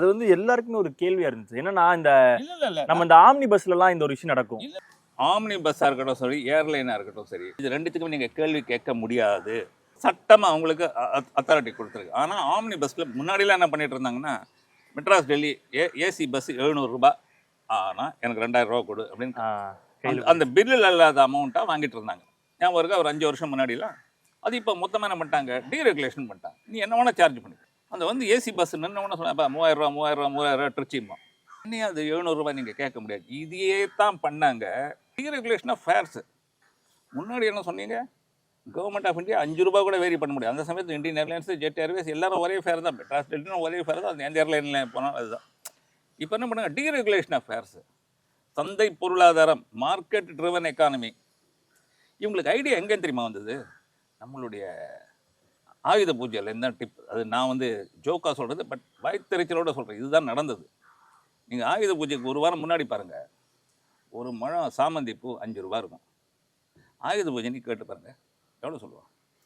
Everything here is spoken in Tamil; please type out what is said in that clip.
அது வந்து எல்லாருக்குமே ஒரு கேள்வியா இருந்துச்சு. என்னன்னா இந்த இல்ல இல்ல இல்ல. நம்ம இந்த ஆம்னி பஸ்ல எல்லாம் இந்த ஒரு விஷயம் நடக்கும். ஆம்னி பஸ்ஸாக இருக்கட்டும் சரி ஏர்லைனாக இருக்கட்டும் சரி இது ரெண்டுத்துக்கும் நீங்கள் கேள்வி கேட்க முடியாது. சட்டமாக அவங்களுக்கு அத்தாரிட்டி கொடுத்துருக்கு. ஆனால் ஆம்னி பஸ்ஸில் முன்னாடிலாம் என்ன பண்ணிட்டு இருந்தாங்கன்னா Madras Delhi A AC bus எழுநூறுபா ஆனால் எனக்கு ரெண்டாயிரம் ரூபா கொடு அப்படின்னு அந்த பில்லில் இல்லாத அமௌண்ட்டாக வாங்கிட்டு இருந்தாங்க. ஞாபகம் இருக்கா? ஒரு அஞ்சு வருஷம் முன்னாடிலாம். அது இப்போ மொத்தமாக என்ன பண்ணிட்டாங்க? டீரெகுலேஷன் பண்ணிட்டாங்க. நீ என்ன வேணால் சார்ஜ் பண்ணி அந்த வந்து ஏசி பஸ் என்ன வேணா சொன்னேன் மூவாயிரம் ரூபா மூவாயிரம் ரூபா மூவாயிரம் ரூபா திருச்சிமா இனி அது எழுநூறுபா நீங்கள் கேட்க முடியாது. இதையே தான் பண்ணாங்க. டீரெகுலேஷன் ஆஃப் ஃபேர்ஸ் முன்னாடி என்ன சொன்னீங்க? கவர்மெண்ட் ஆஃப் இந்தியா அஞ்சு ரூபா கூட வேரி பண்ண முடியும் அந்த சமயத்தில் இந்தியன் ஏர்லைன்ஸ் ஜெட் ஏர்வேஸ் எல்லாரும் ஒரே ஃபேர் தான். மெட்ராஸ் டெல்லியும் ஒரே ஃபேர் தான். அந்த எந்த ஏர்லைனில் போனாலும் அதுதான். இப்போ என்ன பண்ணுங்கள் டீரெகுலேஷன் ஆஃப் ஃபேர்ஸ் சந்தை பொருளாதாரம் மார்க்கெட் ட்ரிவன் எக்கானமி இவங்களுக்கு ஐடியா எங்கே தெரியுமா வந்தது? நம்மளுடைய ஆயுத பூஜையில் என்ன டிப் அது நான் வந்து ஜோக்கா சொல்கிறது பட் வாய்த்தறிச்சலோட சொல்கிறேன் இதுதான் நடந்தது. நீங்கள் ஆயுத பூஜைக்கு ஒரு வாரம் முன்னாடி பாருங்கள் ஒரு முழம் சாமந்தி பூ அஞ்சு ரூபா இருக்கும். ஆயுத பூஜை நீ கேட்டு பாருங்கள் எவ்வளோ சொல்லுவான்?